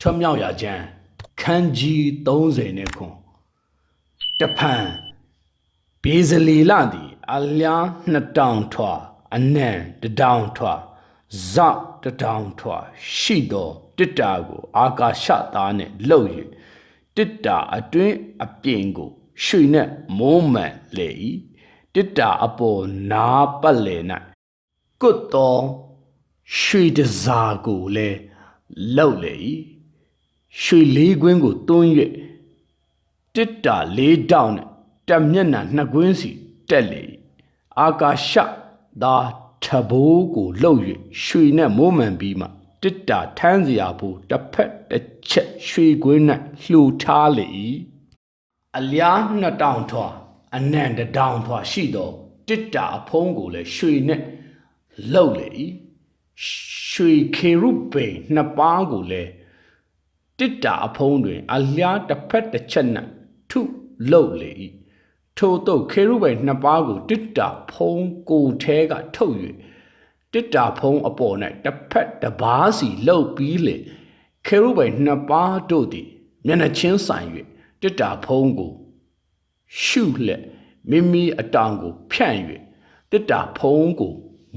ထွမြောက်ရကျန်းခန်းကြီး30နဲ့ခွန်တဖန်ဘေးစလီလာသည်အလျားနှစ်တောင်ထွာအနံတတောင်ထွာဇတတောင်ထွာရှိသောတစ်တာကိုအာကာရှသားနှင့်လှုပ်၍တစ်တာအတွင်းအပြင်ကိုရွှေနှင့်မိုးမှန်လေ၏တစ်တာအပေါ်နာပတ်လေ၌ကွတ်တော်ရွှေတစားကိုလည်းလှုပ်လေ၏ ရွှေလေးကွင်းကိုတွန်း၍တစ်တာလေးတောင်းနဲ့တက်မျက်နှာနှစ်ကွင်းစီတက်လေ၏အာကာရှသာထဘိုးကိုလှုပ်၍ရွှေနဲ့မိုးမှန်ပြီးမှတစ်တာထမ်းစရာဘူးတစ်ဖက်တစ်ချက်ရွှေကွင်း၌လှူထားလေ၏အလျားနှစ်တောင်ထွာအနံတတောင်ထွာရှိသောတစ်တာအဖုံးကိုလည်းရွှေနဲ့လှုပ်လေ၏ရွှေခေရုဗိမ်နှစ်ပါးကိုလည်း တစ်တာအဖုံးတွင် အလျားတစ်ဖက်တစ်ချက်၌ထုလုတ်လေ၏ထို့သို့ခေရုဗိမ်နှစ်ပါးကိုတစ်တာဖုံးကိုယ်ထဲကထုတ်၍တစ်တာဖုံးအပေါ်၌တစ်ဖက်တစ်ပါးစီလှုပ်ပြီးလေခေရုဗိမ်နှစ်ပါးတို့သည်မျက်နှာချင်းဆိုင်၍တစ်တာဖုံးကိုရှုလှက်မိမိအတောင်ကို ဖြန့်၍တစ်တာဖုံးကို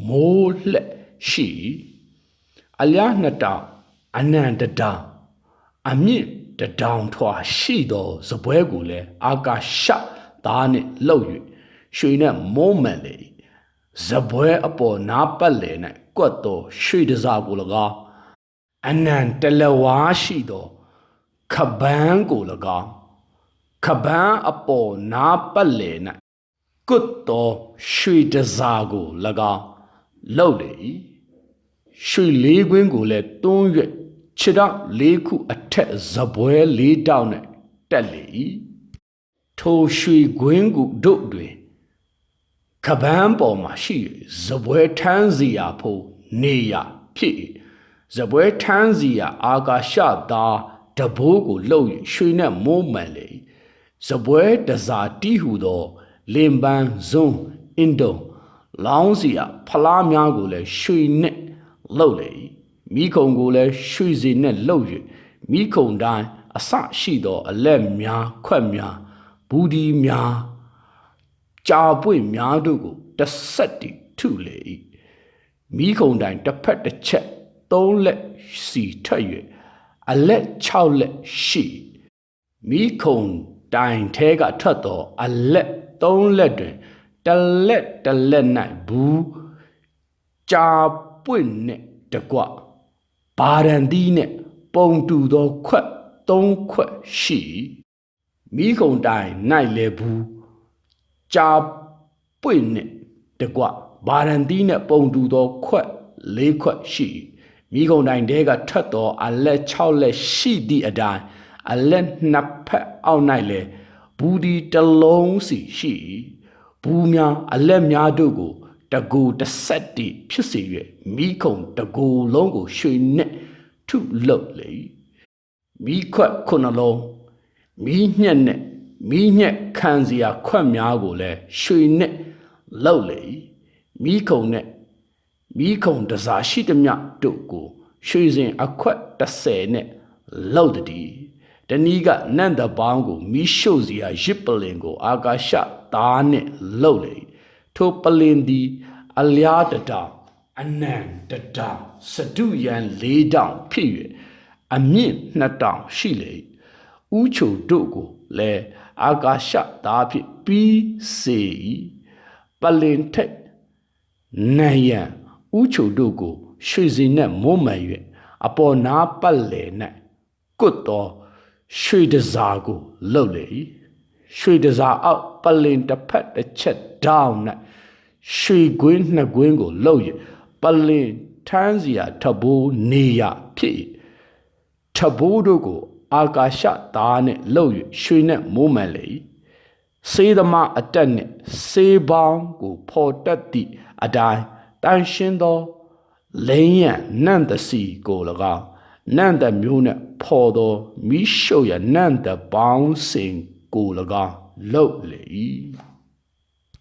မိုးလှက်ရှိ၏အလျားနှစ်တောင်အနန္တတောင် အမြင့်တဒေါင်ထွာရှိသောစပွဲကိုလည်းအာကာရှသားနှင့်လှုပ်၍ရွှေနဲ့မုံမှန်လေ၏စပွဲအပေါ်နားပတ်လေ၌ကွက်သောရွှေတစားကို၎င်းအနံတလဝါရှိသောခပန်းကို၎င်းခပန်းအပေါ်နားပတ်လေ၌ကွတ်သောရွှေတစားကို၎င်းလှုပ်လေ၏ရွှေလေးကွင်းကိုလည်းတွန်း၍ ခြေတော့လေးခုအထက်ဇပွဲလေးတောင်းနဲ့တက်လေ၏ထိုရွှေကွင်းကိုတို့တွင်ကပန်းပေါ်မှာရှိ၍ဇပွဲထမ်းစီရာဖို့နေရဖြစ်၏ဇပွဲထမ်းစီရာအာကာရှသားတဘိုးကိုလှုပ်၍ရွှေနဲ့မိုးမှန်လေ၏ဇပွဲတစားတီးဟုသောလင်ပန်းဇွန်းအင်ဒုံလောင်းစီရာဖလားများကိုလည်းရွှေနဲ့လှုပ်လေ၏ မိခုံကိုလည်းရွှေစီနဲ့လှုပ်၍မိခုံတိုင်းအဆရှိသော အလက်များခွက်များဘူးဒီများကြာပွင့်များတို့ကိုတစ်ဆက်တည်ထုလေ၏မိခုံတိုင်းတစ်ဖက်တစ်ချက်သုံးလက်စီထက်၍အလက်6လက်ရှိမိခုံတိုင်းထဲကထွက်သောအလက်3လက်တွင်တစ်လက်တစ်လက်၌ဘူးကြာပွင့်နှင့်တကွ ဘာရန်သီးနှင့်ပုံတူသောခွက်၃ခွက်ရှိမိခုံတိုင်၌လေဘူးကြာပွင့်နှင့်တကွဘာရန်သီးနှင့်ပုံတူသောခွက်၄ခွက်ရှိမိခုံတိုင်တဲကထွက်သောအလက်6လက်ရှိသည့်အတိုင်းအလက်နှစ်ဖက်အောက်၌လေဘူးဒီတစ်လုံးစီရှိဘူးများအလက်များတို့ကို တကူတစ်ဆက်တည်းဖြစ်စေ၍မိခုံတကူလုံးကိုရွှေနဲ့ထုလုတ်လေမိခွက်ခုနှလုံးမိညက်နဲ့မိညက်ခံစရာခွက်များကိုလည်းရွှေနဲ့လုတ်လေမိခုံနဲ့မိခုံတစားရှိသမျှတို့ကိုရွှေစင်အခွက်30နဲ့လုတ်တည်းတနည်းကနန္တပေါင်းကိုမိရှုပ်စရာရစ်ပလင်ကို အာကာရှသားနဲ့လုတ်လေ ထိုပလင်သည်အလျားတတောင်အနံတတောင်စတုယံ၄တောင်ဖြစ်၍အမြင့်နှစ်တောင်ရှိလေဥချိုတို့ကိုလည်းအာကာရှသားဖြစ်ပြီးစေ၏ပလင်ထက်နံယံဥချိုတို့ကိုရွှေစီနှင့်မုံမှန်၍အပေါ်နာပတ်လေ၌ကွတ်တော်ရွှေတစားကိုလှုပ်လေ၏ရွှေတစားအောက်ပလင်တစ်ဖက်တစ်ချက် တောင်း၌ရွှေကွင်းနှစ်ကွင်းကိုလှုပ်၍ပလင်ထမ်းစီယာထဘိုးနေရဖြစ်၏ထဘိုးတို့ကို အာကာရှသားနှင့်လှုပ်၍ရွှေနဲ့မိုးမှန်လေ၏စေးသမားအတက်နှင့်စေးပေါင်းကိုဖော်တက်သည့်အတိုင်းတန်ရှင်းသောလိမ့်ရန်နန့်တစီကို၎င်းနန့်တမျိုးနှင့်ဖော်သောမိရှုပ်ရနန့်တပေါင်းစင်ကို၎င်းလှုပ်လေ၏